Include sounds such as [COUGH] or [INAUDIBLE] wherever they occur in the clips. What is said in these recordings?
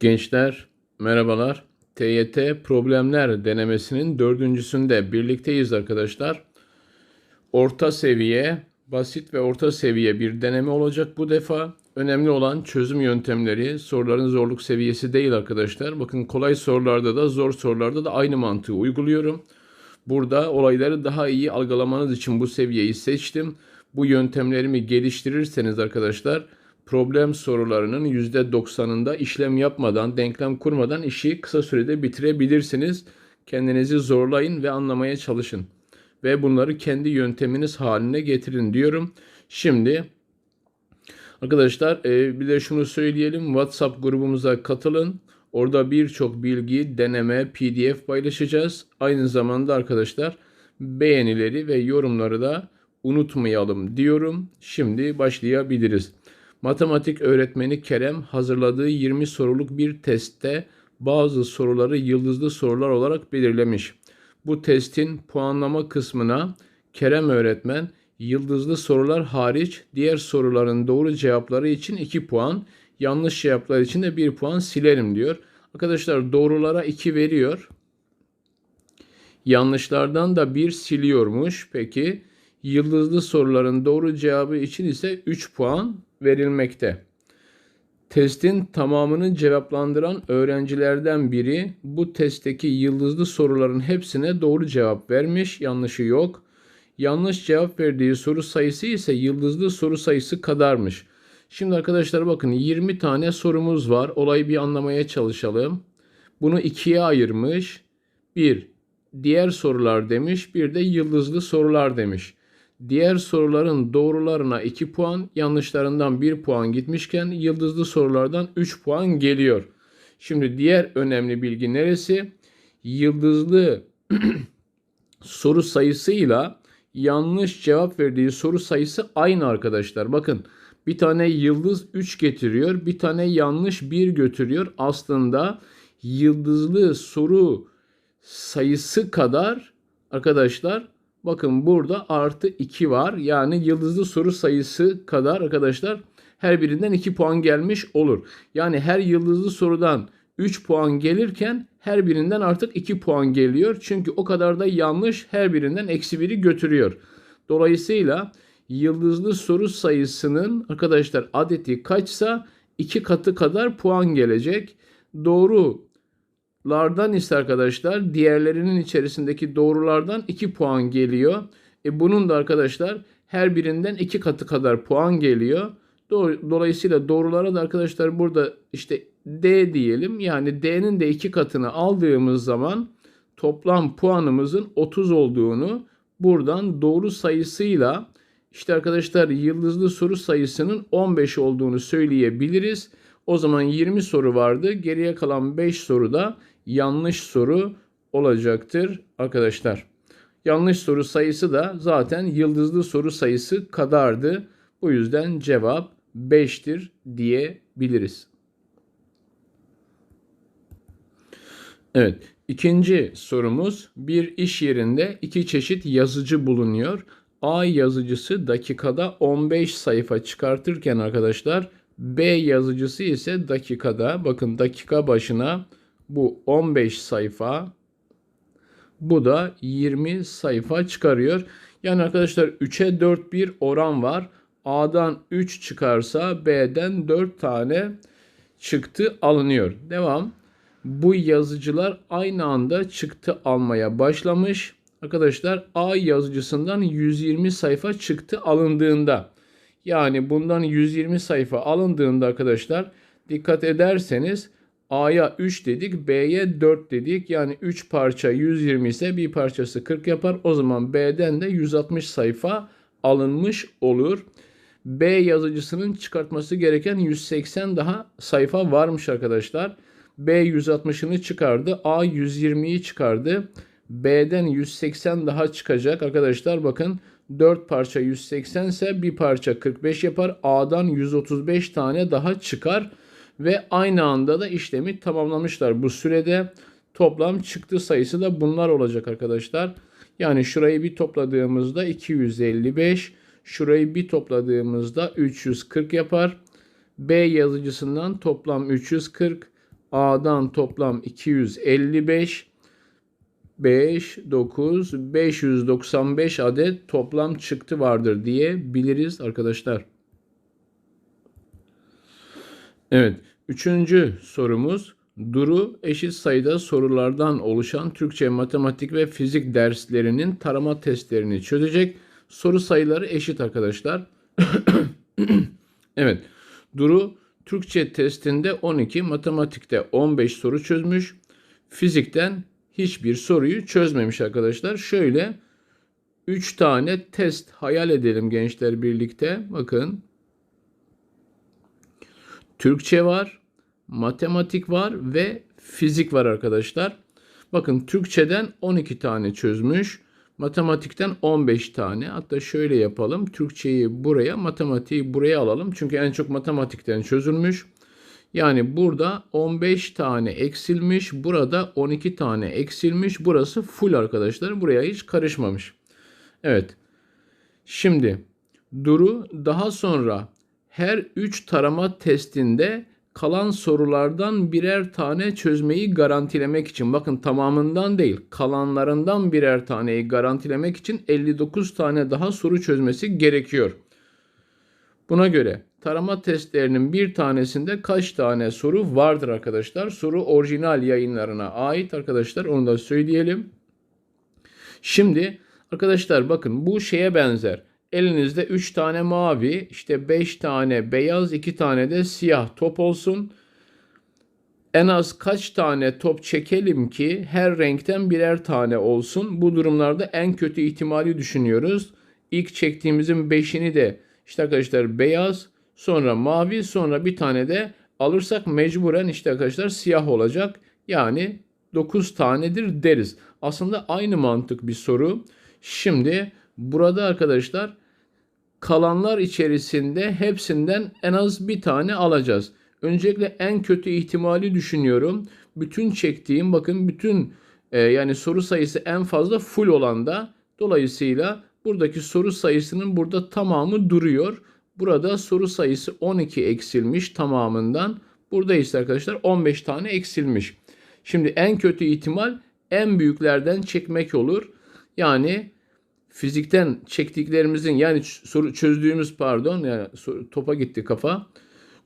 Gençler merhabalar. TYT problemler denemesinin dördüncüsünde birlikteyiz arkadaşlar. Orta seviye, basit ve orta seviye bir deneme olacak bu defa. Önemli olan çözüm yöntemleri, soruların zorluk seviyesi değil arkadaşlar. Bakın kolay sorularda da zor sorularda da aynı mantığı uyguluyorum. Burada olayları daha iyi algılamanız için bu seviyeyi seçtim. Bu yöntemlerimi geliştirirseniz arkadaşlar problem sorularının %90'ında işlem yapmadan, denklem kurmadan işi kısa sürede bitirebilirsiniz. Kendinizi zorlayın ve anlamaya çalışın. Ve bunları kendi yönteminiz haline getirin diyorum. Şimdi arkadaşlar e, bir de şunu söyleyelim. WhatsApp grubumuza katılın. Orada birçok bilgi, deneme, PDF paylaşacağız. Aynı zamanda arkadaşlar beğenileri ve yorumları da unutmayalım diyorum. Şimdi başlayabiliriz. Matematik öğretmeni Kerem hazırladığı 20 soruluk bir testte bazı soruları yıldızlı sorular olarak belirlemiş. Bu testin puanlama kısmına Kerem öğretmen yıldızlı sorular hariç diğer soruların doğru cevapları için 2 puan, yanlış cevaplar için de 1 puan silerim diyor. Arkadaşlar doğrulara 2 veriyor. Yanlışlardan da 1 siliyormuş. Peki yıldızlı soruların doğru cevabı için ise 3 puan verilmekte. Testin tamamını cevaplandıran öğrencilerden biri bu testteki yıldızlı soruların hepsine doğru cevap vermiş, yanlışı yok. Yanlış cevap verdiği soru sayısı ise yıldızlı soru sayısı kadarmış. Şimdi arkadaşlar bakın 20 tane sorumuz var. Olayı bir anlamaya çalışalım. Bunu ikiye ayırmış. Bir diğer sorular demiş, bir de yıldızlı sorular demiş. Diğer soruların doğrularına 2 puan, yanlışlarından 1 puan gitmişken yıldızlı sorulardan 3 puan geliyor. Şimdi diğer önemli bilgi neresi? Yıldızlı [CLEARS THROAT] soru sayısıyla yanlış cevap verdiği soru sayısı aynı arkadaşlar. Bakın bir tane yıldız 3 getiriyor, bir tane yanlış 1 götürüyor. Aslında yıldızlı soru sayısı kadar arkadaşlar Bakın burada artı 2 var. Yani yıldızlı soru sayısı kadar arkadaşlar her birinden 2 puan gelmiş olur. Yani her yıldızlı sorudan 3 puan gelirken her birinden artık 2 puan geliyor. Çünkü o kadar da yanlış her birinden eksi 1'i götürüyor. Dolayısıyla yıldızlı soru sayısının arkadaşlar adeti kaçsa 2 katı kadar puan gelecek. Doğru lardan ise arkadaşlar diğerlerinin içerisindeki doğrulardan 2 puan geliyor. E bunun da arkadaşlar her birinden 2 katı kadar puan geliyor. Dolayısıyla doğrulara da arkadaşlar burada işte D diyelim. Yani D'nin de 2 katını aldığımız zaman toplam puanımızın 30 olduğunu buradan doğru sayısıyla işte arkadaşlar yıldızlı soru sayısının 15 olduğunu söyleyebiliriz. O zaman 20 soru vardı. Geriye kalan 5 soruda yanlış soru olacaktır arkadaşlar. Yanlış soru sayısı da zaten yıldızlı soru sayısı kadardı. Bu yüzden cevap 5'tir diyebiliriz. Evet, ikinci sorumuz bir iş yerinde iki çeşit yazıcı bulunuyor. A yazıcısı dakikada 15 sayfa çıkartırken arkadaşlar B yazıcısı ise dakikada bakın dakika başına bu 15 sayfa. Bu da 20 sayfa çıkarıyor. Yani arkadaşlar 3'e 4 bir oran var. A'dan 3 çıkarsa B'den 4 tane çıktı alınıyor. Devam. Bu yazıcılar aynı anda çıktı almaya başlamış. Arkadaşlar A yazıcısından 120 sayfa çıktı alındığında yani bundan 120 sayfa alındığında arkadaşlar dikkat ederseniz A'ya 3 dedik, B'ye 4 dedik. Yani 3 parça 120 ise bir parçası 40 yapar. O zaman B'den de 160 sayfa alınmış olur. B yazıcısının çıkartması gereken 180 daha sayfa varmış arkadaşlar. B 160'ını çıkardı. A 120'yi çıkardı. B'den 180 daha çıkacak arkadaşlar. Bakın 4 parça 180 ise bir parça 45 yapar. A'dan 135 tane daha çıkar ve aynı anda da işlemi tamamlamışlar. Bu sürede toplam çıktı sayısı da bunlar olacak arkadaşlar. Yani şurayı bir topladığımızda 255, şurayı bir topladığımızda 340 yapar. B yazıcısından toplam 340, A'dan toplam 255 5, 9, 595 adet toplam çıktı vardır diye biliriz arkadaşlar. Evet. Üçüncü sorumuz. Duru eşit sayıda sorulardan oluşan Türkçe, matematik ve fizik derslerinin tarama testlerini çözecek. Soru sayıları eşit arkadaşlar. [COUGHS] evet. Duru Türkçe testinde 12, matematikte 15 soru çözmüş. Fizikten hiçbir soruyu çözmemiş arkadaşlar. Şöyle 3 tane test hayal edelim gençler birlikte. Bakın. Türkçe var, matematik var ve fizik var arkadaşlar. Bakın Türkçeden 12 tane çözmüş. Matematikten 15 tane. Hatta şöyle yapalım. Türkçeyi buraya, matematiği buraya alalım. Çünkü en çok matematikten çözülmüş. Yani burada 15 tane eksilmiş. Burada 12 tane eksilmiş. Burası full arkadaşlar. Buraya hiç karışmamış. Evet. Şimdi Duru daha sonra her 3 tarama testinde kalan sorulardan birer tane çözmeyi garantilemek için bakın tamamından değil kalanlarından birer taneyi garantilemek için 59 tane daha soru çözmesi gerekiyor. Buna göre tarama testlerinin bir tanesinde kaç tane soru vardır arkadaşlar? Soru orijinal yayınlarına ait arkadaşlar onu da söyleyelim. Şimdi arkadaşlar bakın bu şeye benzer. Elinizde 3 tane mavi, işte 5 tane beyaz, 2 tane de siyah top olsun. En az kaç tane top çekelim ki her renkten birer tane olsun. Bu durumlarda en kötü ihtimali düşünüyoruz. İlk çektiğimizin 5'ini de işte arkadaşlar beyaz, sonra mavi, sonra bir tane de alırsak mecburen işte arkadaşlar siyah olacak. Yani 9 tanedir deriz. Aslında aynı mantık bir soru. Şimdi burada arkadaşlar kalanlar içerisinde hepsinden en az bir tane alacağız. Öncelikle en kötü ihtimali düşünüyorum. Bütün çektiğim bakın bütün e, yani soru sayısı en fazla full olan da dolayısıyla buradaki soru sayısının burada tamamı duruyor. Burada soru sayısı 12 eksilmiş tamamından. Burada ise arkadaşlar 15 tane eksilmiş. Şimdi en kötü ihtimal en büyüklerden çekmek olur. Yani fizikten çektiklerimizin yani soru çözdüğümüz pardon yani topa gitti kafa.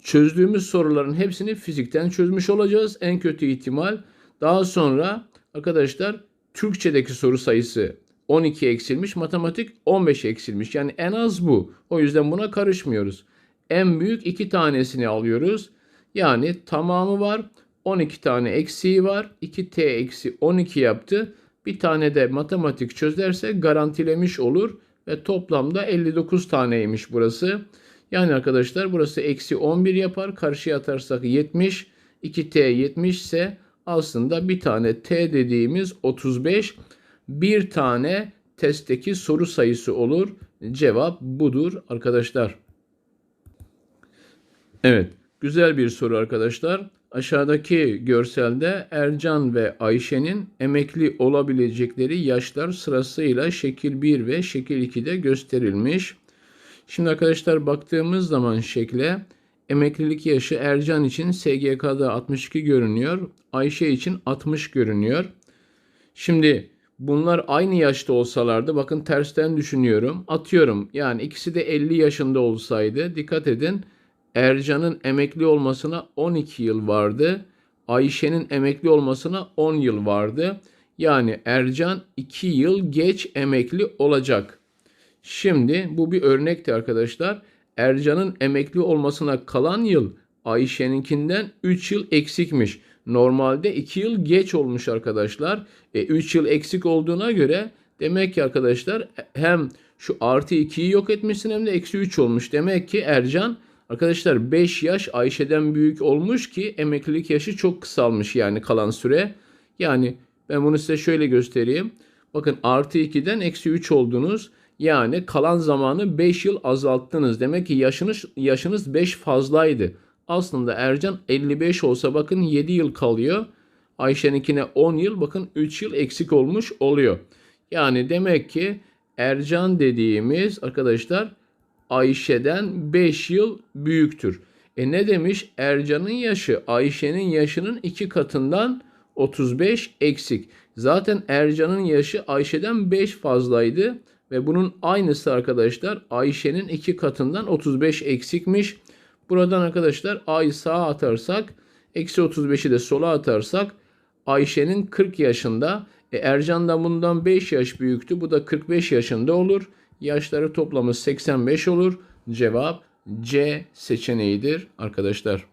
Çözdüğümüz soruların hepsini fizikten çözmüş olacağız. En kötü ihtimal. Daha sonra arkadaşlar Türkçedeki soru sayısı 12 eksilmiş, matematik 15 eksilmiş. Yani en az bu. O yüzden buna karışmıyoruz. En büyük iki tanesini alıyoruz. Yani tamamı var. 12 tane eksiği var. 2t eksi 12 yaptı. Bir tane de matematik çözerse garantilemiş olur. Ve toplamda 59 taneymiş burası. Yani arkadaşlar burası eksi 11 yapar. Karşıya atarsak 70. 2t 70 ise aslında bir tane t dediğimiz 35. Bir tane testteki soru sayısı olur. Cevap budur arkadaşlar. Evet. Güzel bir soru arkadaşlar. Aşağıdaki görselde Ercan ve Ayşe'nin emekli olabilecekleri yaşlar sırasıyla şekil 1 ve şekil 2'de gösterilmiş. Şimdi arkadaşlar baktığımız zaman şekle emeklilik yaşı Ercan için SGK'da 62 görünüyor. Ayşe için 60 görünüyor. Şimdi bunlar aynı yaşta olsalardı bakın tersten düşünüyorum. Atıyorum yani ikisi de 50 yaşında olsaydı dikkat edin Ercan'ın emekli olmasına 12 yıl vardı. Ayşe'nin emekli olmasına 10 yıl vardı. Yani Ercan 2 yıl geç emekli olacak. Şimdi bu bir örnekti arkadaşlar. Ercan'ın emekli olmasına kalan yıl Ayşe'ninkinden 3 yıl eksikmiş. Normalde 2 yıl geç olmuş arkadaşlar. E, 3 yıl eksik olduğuna göre demek ki arkadaşlar hem şu artı 2'yi yok etmişsin hem de eksi 3 olmuş. Demek ki Ercan Arkadaşlar 5 yaş Ayşe'den büyük olmuş ki emeklilik yaşı çok kısalmış yani kalan süre. Yani ben bunu size şöyle göstereyim. Bakın artı 2'den eksi 3 oldunuz. Yani kalan zamanı 5 yıl azalttınız. Demek ki yaşınız yaşınız 5 fazlaydı. Aslında Ercan 55 olsa bakın 7 yıl kalıyor. Ayşe'ninkine 10 yıl bakın 3 yıl eksik olmuş oluyor. Yani demek ki Ercan dediğimiz arkadaşlar Ayşe'den 5 yıl büyüktür. E ne demiş? Ercan'ın yaşı Ayşe'nin yaşının iki katından 35 eksik. Zaten Ercan'ın yaşı Ayşe'den 5 fazlaydı. Ve bunun aynısı arkadaşlar Ayşe'nin iki katından 35 eksikmiş. Buradan arkadaşlar A'yı sağa atarsak eksi 35'i de sola atarsak Ayşe'nin 40 yaşında. E, Ercan da bundan 5 yaş büyüktü. Bu da 45 yaşında olur. Yaşları toplamı 85 olur. Cevap C seçeneğidir arkadaşlar.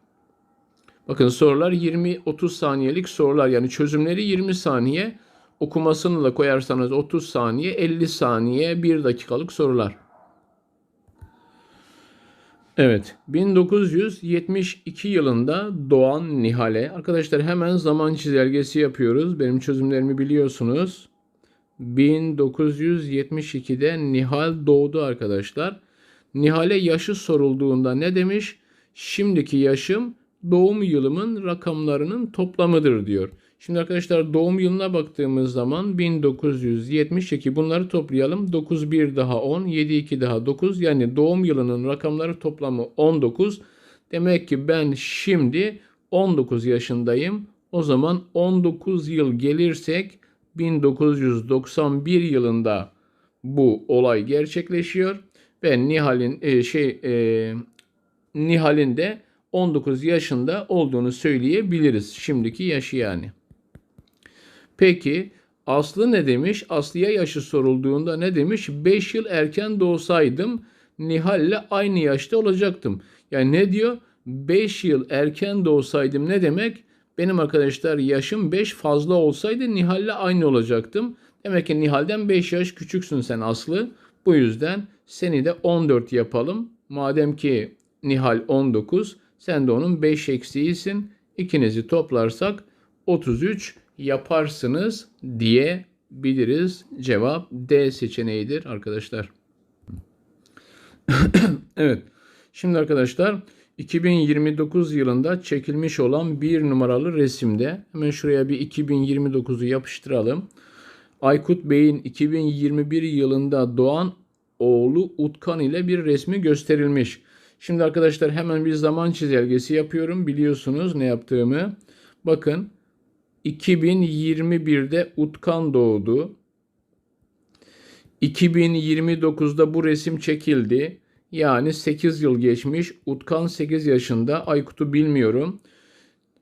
Bakın sorular 20-30 saniyelik sorular. Yani çözümleri 20 saniye. Okumasını da koyarsanız 30 saniye, 50 saniye, 1 dakikalık sorular. Evet, 1972 yılında doğan Nihal'e. Arkadaşlar hemen zaman çizelgesi yapıyoruz. Benim çözümlerimi biliyorsunuz. 1972'de Nihal doğdu arkadaşlar. Nihal'e yaşı sorulduğunda ne demiş? Şimdiki yaşım doğum yılımın rakamlarının toplamıdır diyor. Şimdi arkadaşlar doğum yılına baktığımız zaman 1972 bunları toplayalım. 9 1 daha 10, 7 2 daha 9 yani doğum yılının rakamları toplamı 19. Demek ki ben şimdi 19 yaşındayım. O zaman 19 yıl gelirsek 1991 yılında bu olay gerçekleşiyor ve Nihal'in e, şey e, Nihal'in de 19 yaşında olduğunu söyleyebiliriz. Şimdiki yaşı yani. Peki Aslı ne demiş? Aslı'ya yaşı sorulduğunda ne demiş? 5 yıl erken doğsaydım Nihal'le aynı yaşta olacaktım. Yani ne diyor? 5 yıl erken doğsaydım ne demek? Benim arkadaşlar yaşım 5 fazla olsaydı Nihal'le aynı olacaktım. Demek ki Nihal'den 5 yaş küçüksün sen Aslı. Bu yüzden seni de 14 yapalım. Madem ki Nihal 19, sen de onun 5 eksiğisin. İkinizi toplarsak 33 yaparsınız diye biliriz. Cevap D seçeneğidir arkadaşlar. [COUGHS] evet. Şimdi arkadaşlar 2029 yılında çekilmiş olan bir numaralı resimde hemen şuraya bir 2029'u yapıştıralım. Aykut Bey'in 2021 yılında doğan oğlu Utkan ile bir resmi gösterilmiş. Şimdi arkadaşlar hemen bir zaman çizelgesi yapıyorum. Biliyorsunuz ne yaptığımı. Bakın 2021'de Utkan doğdu. 2029'da bu resim çekildi. Yani 8 yıl geçmiş. Utkan 8 yaşında. Aykut'u bilmiyorum.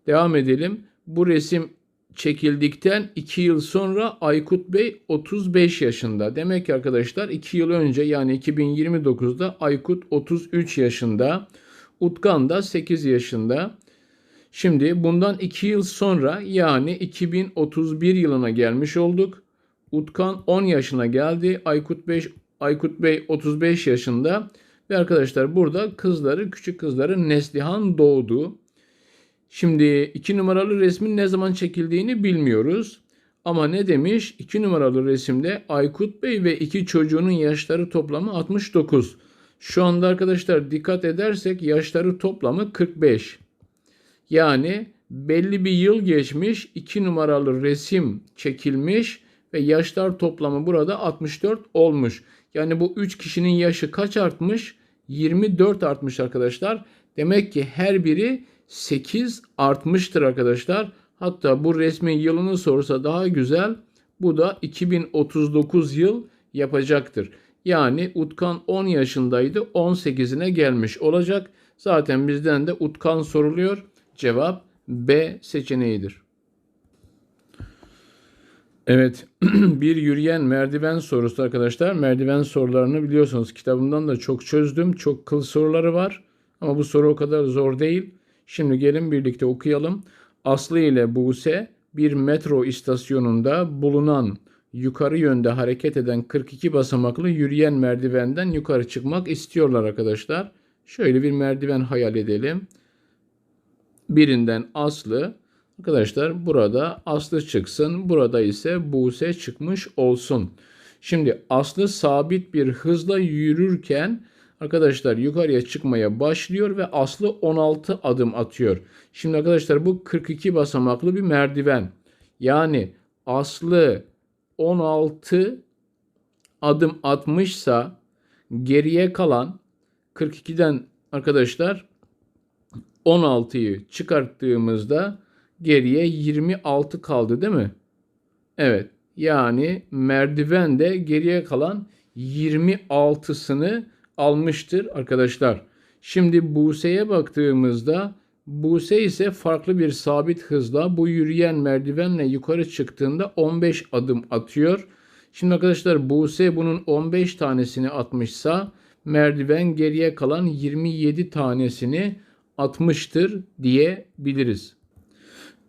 Devam edelim. Bu resim çekildikten 2 yıl sonra Aykut Bey 35 yaşında. Demek ki arkadaşlar 2 yıl önce yani 2029'da Aykut 33 yaşında. Utkan da 8 yaşında. Şimdi bundan 2 yıl sonra yani 2031 yılına gelmiş olduk. Utkan 10 yaşına geldi. Aykut Bey, Aykut Bey 35 yaşında. Ve arkadaşlar burada kızları, küçük kızları Neslihan doğdu. Şimdi 2 numaralı resmin ne zaman çekildiğini bilmiyoruz. Ama ne demiş? 2 numaralı resimde Aykut Bey ve iki çocuğunun yaşları toplamı 69. Şu anda arkadaşlar dikkat edersek yaşları toplamı 45. Yani belli bir yıl geçmiş 2 numaralı resim çekilmiş ve yaşlar toplamı burada 64 olmuş. Yani bu 3 kişinin yaşı kaç artmış? 24 artmış arkadaşlar. Demek ki her biri 8 artmıştır arkadaşlar. Hatta bu resmin yılını sorsa daha güzel. Bu da 2039 yıl yapacaktır. Yani Utkan 10 yaşındaydı 18'ine gelmiş olacak. Zaten bizden de Utkan soruluyor. Cevap B seçeneğidir. Evet, [CLEARS THROAT] bir yürüyen merdiven sorusu arkadaşlar. Merdiven sorularını biliyorsunuz kitabımdan da çok çözdüm. Çok kıl soruları var. Ama bu soru o kadar zor değil. Şimdi gelin birlikte okuyalım. Aslı ile Buse bir metro istasyonunda bulunan yukarı yönde hareket eden 42 basamaklı yürüyen merdivenden yukarı çıkmak istiyorlar arkadaşlar. Şöyle bir merdiven hayal edelim. Birinden Aslı, arkadaşlar burada Aslı çıksın, burada ise Buse çıkmış olsun. Şimdi Aslı sabit bir hızla yürürken arkadaşlar yukarıya çıkmaya başlıyor ve Aslı 16 adım atıyor. Şimdi arkadaşlar bu 42 basamaklı bir merdiven. Yani Aslı 16 adım atmışsa geriye kalan 42'den arkadaşlar 16'yı çıkarttığımızda geriye 26 kaldı değil mi? Evet. Yani merdiven de geriye kalan 26'sını almıştır arkadaşlar. Şimdi Buse'ye baktığımızda Buse ise farklı bir sabit hızla bu yürüyen merdivenle yukarı çıktığında 15 adım atıyor. Şimdi arkadaşlar Buse bunun 15 tanesini atmışsa merdiven geriye kalan 27 tanesini atmıştır diyebiliriz.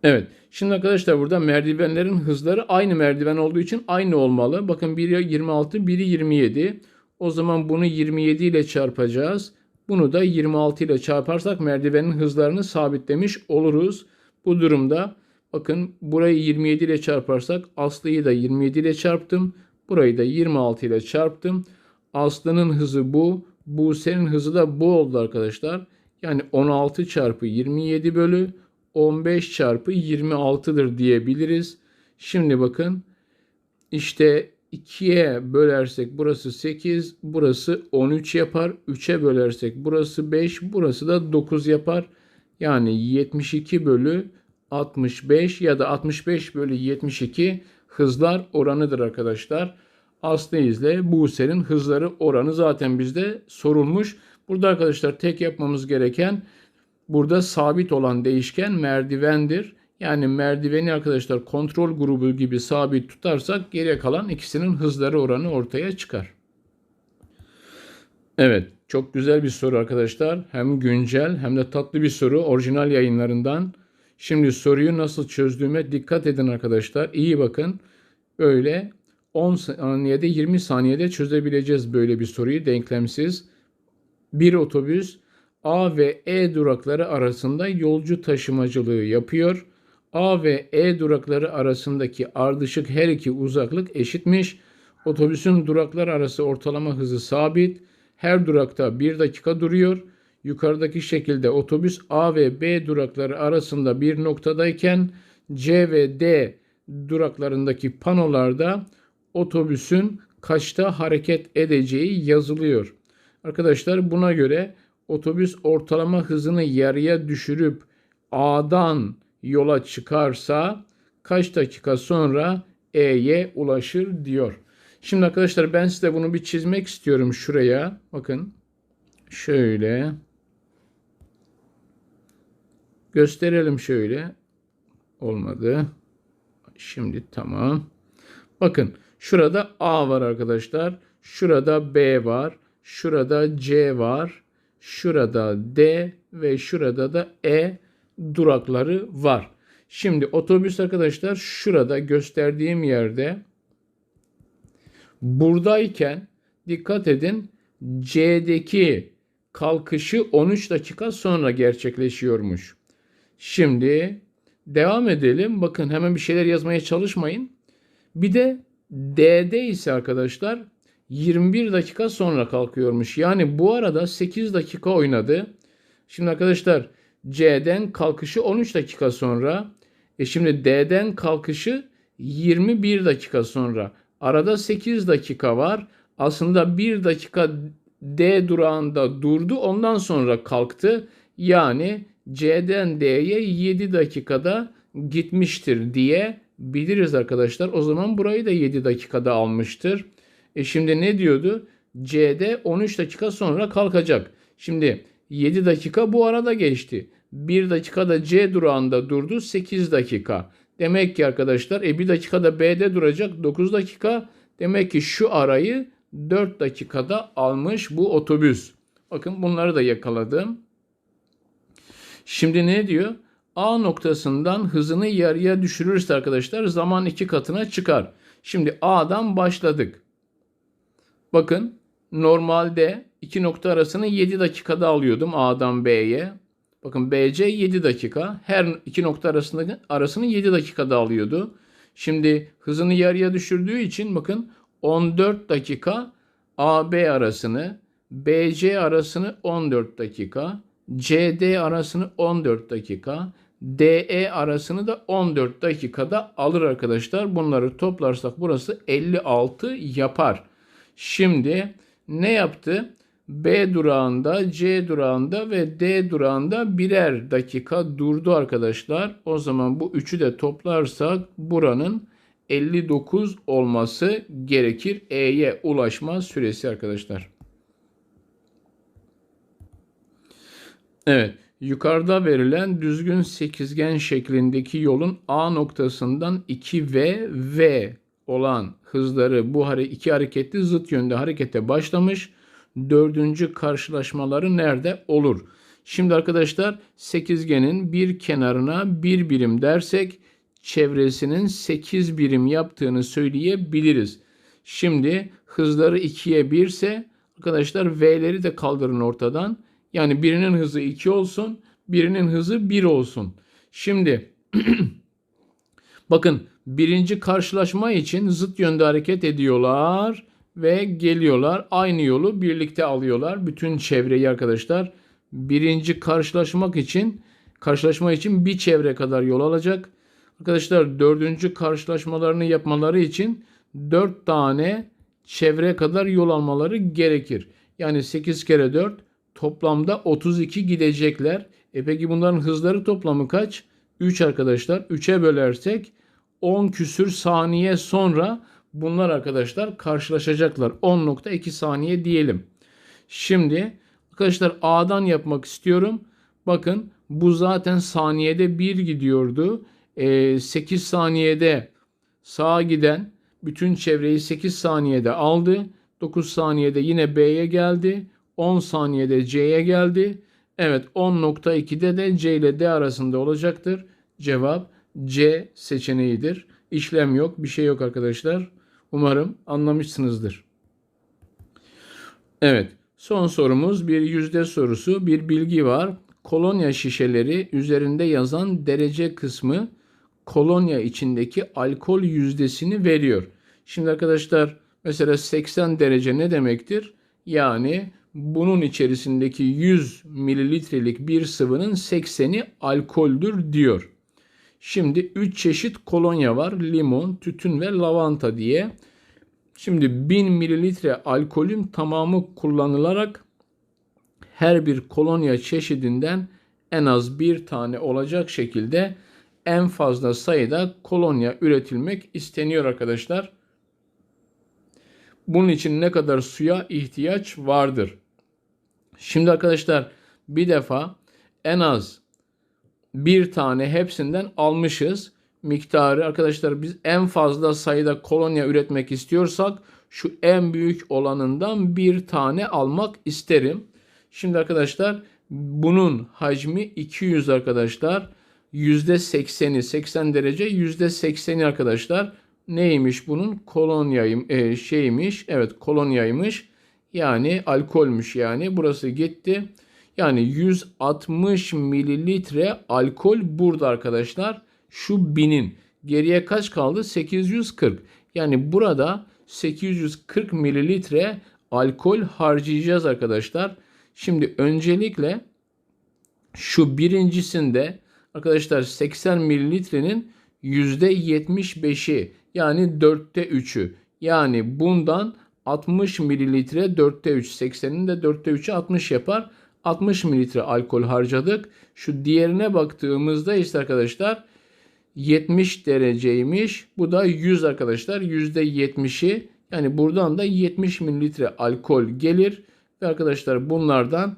Evet. Şimdi arkadaşlar burada merdivenlerin hızları aynı merdiven olduğu için aynı olmalı. Bakın biri 26, biri 27. O zaman bunu 27 ile çarpacağız. Bunu da 26 ile çarparsak merdivenin hızlarını sabitlemiş oluruz. Bu durumda bakın burayı 27 ile çarparsak Aslı'yı da 27 ile çarptım. Burayı da 26 ile çarptım. Aslı'nın hızı bu. Buse'nin hızı da bu oldu arkadaşlar. Yani 16 çarpı 27 bölü 15 çarpı 26'dır diyebiliriz. Şimdi bakın işte 2'ye bölersek burası 8, burası 13 yapar. 3'e bölersek burası 5, burası da 9 yapar. Yani 72 bölü 65 ya da 65 bölü 72 hızlar oranıdır arkadaşlar. Aslı izle Buse'nin hızları oranı zaten bizde sorulmuş. Burada arkadaşlar tek yapmamız gereken burada sabit olan değişken merdivendir. Yani merdiveni arkadaşlar kontrol grubu gibi sabit tutarsak geriye kalan ikisinin hızları oranı ortaya çıkar. Evet çok güzel bir soru arkadaşlar. Hem güncel hem de tatlı bir soru orijinal yayınlarından. Şimdi soruyu nasıl çözdüğüme dikkat edin arkadaşlar. İyi bakın. Böyle 10 saniyede 20 saniyede çözebileceğiz böyle bir soruyu denklemsiz. Bir otobüs A ve E durakları arasında yolcu taşımacılığı yapıyor. A ve E durakları arasındaki ardışık her iki uzaklık eşitmiş. Otobüsün duraklar arası ortalama hızı sabit. Her durakta 1 dakika duruyor. Yukarıdaki şekilde otobüs A ve B durakları arasında bir noktadayken C ve D duraklarındaki panolarda otobüsün kaçta hareket edeceği yazılıyor. Arkadaşlar buna göre otobüs ortalama hızını yarıya düşürüp A'dan yola çıkarsa kaç dakika sonra E'ye ulaşır diyor. Şimdi arkadaşlar ben size bunu bir çizmek istiyorum şuraya. Bakın şöyle gösterelim şöyle. Olmadı. Şimdi tamam. Bakın şurada A var arkadaşlar. Şurada B var. Şurada C var. Şurada D ve şurada da E durakları var. Şimdi otobüs arkadaşlar şurada gösterdiğim yerde buradayken dikkat edin C'deki kalkışı 13 dakika sonra gerçekleşiyormuş. Şimdi devam edelim. Bakın hemen bir şeyler yazmaya çalışmayın. Bir de D'de ise arkadaşlar 21 dakika sonra kalkıyormuş. Yani bu arada 8 dakika oynadı. Şimdi arkadaşlar C'den kalkışı 13 dakika sonra. E şimdi D'den kalkışı 21 dakika sonra. Arada 8 dakika var. Aslında 1 dakika D durağında durdu. Ondan sonra kalktı. Yani C'den D'ye 7 dakikada gitmiştir diye biliriz arkadaşlar. O zaman burayı da 7 dakikada almıştır. E şimdi ne diyordu? C'de 13 dakika sonra kalkacak. Şimdi 7 dakika bu arada geçti. 1 dakikada C durağında durdu 8 dakika. Demek ki arkadaşlar e 1 dakikada B'de duracak 9 dakika. Demek ki şu arayı 4 dakikada almış bu otobüs. Bakın bunları da yakaladım. Şimdi ne diyor? A noktasından hızını yarıya düşürürse arkadaşlar zaman iki katına çıkar. Şimdi A'dan başladık. Bakın normalde iki nokta arasını 7 dakikada alıyordum A'dan B'ye. Bakın BC 7 dakika. Her iki nokta arasında arasını 7 dakikada alıyordu. Şimdi hızını yarıya düşürdüğü için bakın 14 dakika AB arasını, BC arasını 14 dakika, CD arasını 14 dakika, DE arasını da 14 dakikada alır arkadaşlar. Bunları toplarsak burası 56 yapar. Şimdi ne yaptı? B durağında, C durağında ve D durağında birer dakika durdu arkadaşlar. O zaman bu üçü de toplarsak buranın 59 olması gerekir. E'ye ulaşma süresi arkadaşlar. Evet. Yukarıda verilen düzgün sekizgen şeklindeki yolun A noktasından 2V V olan hızları bu iki hareketli zıt yönde harekete başlamış. Dördüncü karşılaşmaları nerede olur? Şimdi arkadaşlar sekizgenin bir kenarına bir birim dersek çevresinin 8 birim yaptığını söyleyebiliriz. Şimdi hızları 2'ye 1 ise arkadaşlar V'leri de kaldırın ortadan. Yani birinin hızı 2 olsun, birinin hızı 1 olsun. Şimdi [CLEARS THROAT] bakın birinci karşılaşma için zıt yönde hareket ediyorlar ve geliyorlar. Aynı yolu birlikte alıyorlar. Bütün çevreyi arkadaşlar birinci karşılaşmak için karşılaşma için bir çevre kadar yol alacak. Arkadaşlar dördüncü karşılaşmalarını yapmaları için dört tane çevre kadar yol almaları gerekir. Yani 8 kere 4 toplamda 32 gidecekler. E peki bunların hızları toplamı kaç? 3 arkadaşlar. 3'e bölersek 10 küsür saniye sonra bunlar arkadaşlar karşılaşacaklar. 10.2 saniye diyelim. Şimdi arkadaşlar A'dan yapmak istiyorum. Bakın bu zaten saniyede 1 gidiyordu. E, 8 saniyede sağa giden bütün çevreyi 8 saniyede aldı. 9 saniyede yine B'ye geldi. 10 saniyede C'ye geldi. Evet 10.2'de de C ile D arasında olacaktır. Cevap C seçeneğidir. İşlem yok, bir şey yok arkadaşlar. Umarım anlamışsınızdır. Evet, son sorumuz bir yüzde sorusu. Bir bilgi var. Kolonya şişeleri üzerinde yazan derece kısmı kolonya içindeki alkol yüzdesini veriyor. Şimdi arkadaşlar mesela 80 derece ne demektir? Yani bunun içerisindeki 100 mililitrelik bir sıvının 80'i alkoldür diyor. Şimdi 3 çeşit kolonya var. Limon, tütün ve lavanta diye. Şimdi 1000 mililitre alkolün tamamı kullanılarak her bir kolonya çeşidinden en az bir tane olacak şekilde en fazla sayıda kolonya üretilmek isteniyor arkadaşlar. Bunun için ne kadar suya ihtiyaç vardır? Şimdi arkadaşlar bir defa en az bir tane hepsinden almışız. Miktarı arkadaşlar biz en fazla sayıda kolonya üretmek istiyorsak şu en büyük olanından bir tane almak isterim. Şimdi arkadaşlar bunun hacmi 200 arkadaşlar. %80'i 80 derece %80'i arkadaşlar neymiş bunun kolonyayım e, şeymiş evet kolonyaymış yani alkolmüş yani burası gitti yani 160 mililitre alkol burada arkadaşlar. Şu binin. Geriye kaç kaldı? 840 yani burada 840 mililitre alkol harcayacağız arkadaşlar. Şimdi öncelikle şu birincisinde Arkadaşlar 80 mililitrenin %75'i yani dörtte 3'ü yani bundan 60 mililitre dörtte 3 80'in de dörtte 3'ü 60 yapar. 60 mililitre alkol harcadık. Şu diğerine baktığımızda işte arkadaşlar 70 dereceymiş. Bu da 100 arkadaşlar. %70'i yani buradan da 70 mililitre alkol gelir. Ve arkadaşlar bunlardan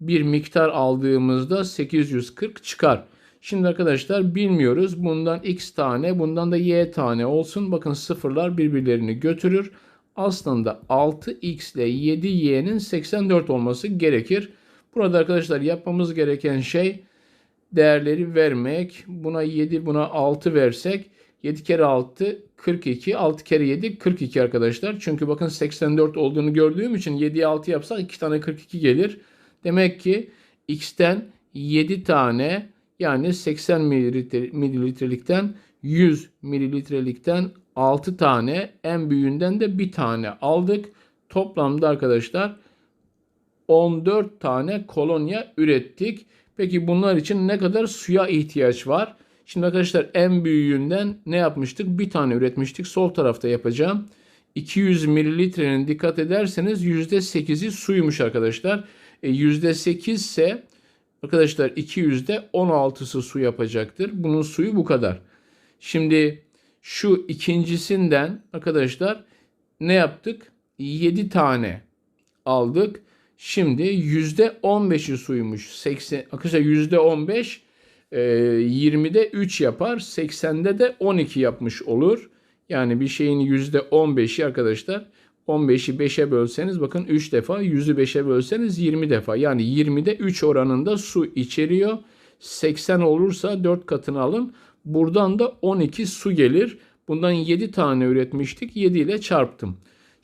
bir miktar aldığımızda 840 çıkar. Şimdi arkadaşlar bilmiyoruz. Bundan x tane, bundan da y tane olsun. Bakın sıfırlar birbirlerini götürür. Aslında 6x ile 7y'nin 84 olması gerekir. Burada arkadaşlar yapmamız gereken şey değerleri vermek. Buna 7, buna 6 versek 7 kere 6 42, 6 kere 7 42 arkadaşlar. Çünkü bakın 84 olduğunu gördüğüm için 7'ye 6 yapsak 2 tane 42 gelir. Demek ki x'ten 7 tane yani 80 mililitre, mililitrelikten 100 mililitrelikten 6 tane en büyüğünden de bir tane aldık. Toplamda arkadaşlar 14 tane kolonya ürettik. Peki bunlar için ne kadar suya ihtiyaç var? Şimdi arkadaşlar en büyüğünden ne yapmıştık? Bir tane üretmiştik. Sol tarafta yapacağım. 200 mililitrenin dikkat ederseniz %8'i suymuş arkadaşlar. E, %8 ise arkadaşlar 200'de 16'sı su yapacaktır. Bunun suyu bu kadar. Şimdi şu ikincisinden arkadaşlar ne yaptık? 7 tane aldık. Şimdi %15'i suymuş. 80, arkadaşlar %15 e, 20'de 3 yapar. 80'de de 12 yapmış olur. Yani bir şeyin %15'i arkadaşlar 15'i 5'e bölseniz bakın 3 defa 100'ü 5'e bölseniz 20 defa. Yani 20'de 3 oranında su içeriyor. 80 olursa 4 katını alın. Buradan da 12 su gelir. Bundan 7 tane üretmiştik. 7 ile çarptım.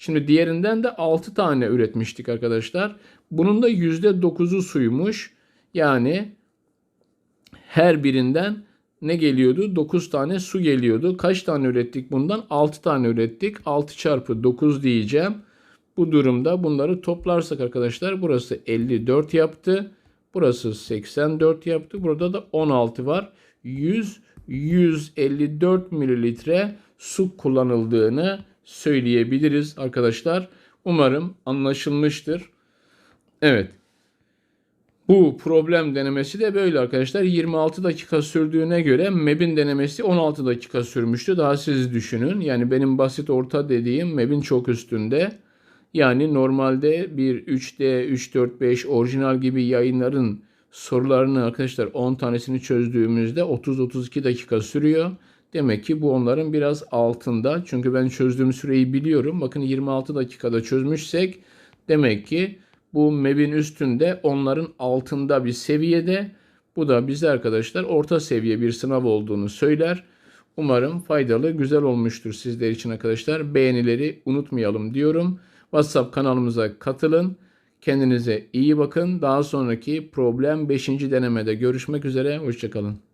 Şimdi diğerinden de 6 tane üretmiştik arkadaşlar. Bunun da %9'u suymuş. Yani her birinden ne geliyordu? 9 tane su geliyordu. Kaç tane ürettik bundan? 6 tane ürettik. 6 çarpı 9 diyeceğim. Bu durumda bunları toplarsak arkadaşlar burası 54 yaptı. Burası 84 yaptı. Burada da 16 var. 100 154 mililitre su kullanıldığını söyleyebiliriz arkadaşlar. Umarım anlaşılmıştır. Evet. Bu problem denemesi de böyle arkadaşlar. 26 dakika sürdüğüne göre MEB'in denemesi 16 dakika sürmüştü. Daha siz düşünün. Yani benim basit orta dediğim MEB'in çok üstünde. Yani normalde bir 3D, 3, 4, 5 orijinal gibi yayınların sorularını arkadaşlar 10 tanesini çözdüğümüzde 30-32 dakika sürüyor. Demek ki bu onların biraz altında. Çünkü ben çözdüğüm süreyi biliyorum. Bakın 26 dakikada çözmüşsek demek ki bu MEB'in üstünde onların altında bir seviyede. Bu da bize arkadaşlar orta seviye bir sınav olduğunu söyler. Umarım faydalı, güzel olmuştur sizler için arkadaşlar. Beğenileri unutmayalım diyorum. WhatsApp kanalımıza katılın. Kendinize iyi bakın. Daha sonraki problem 5. denemede görüşmek üzere. Hoşçakalın.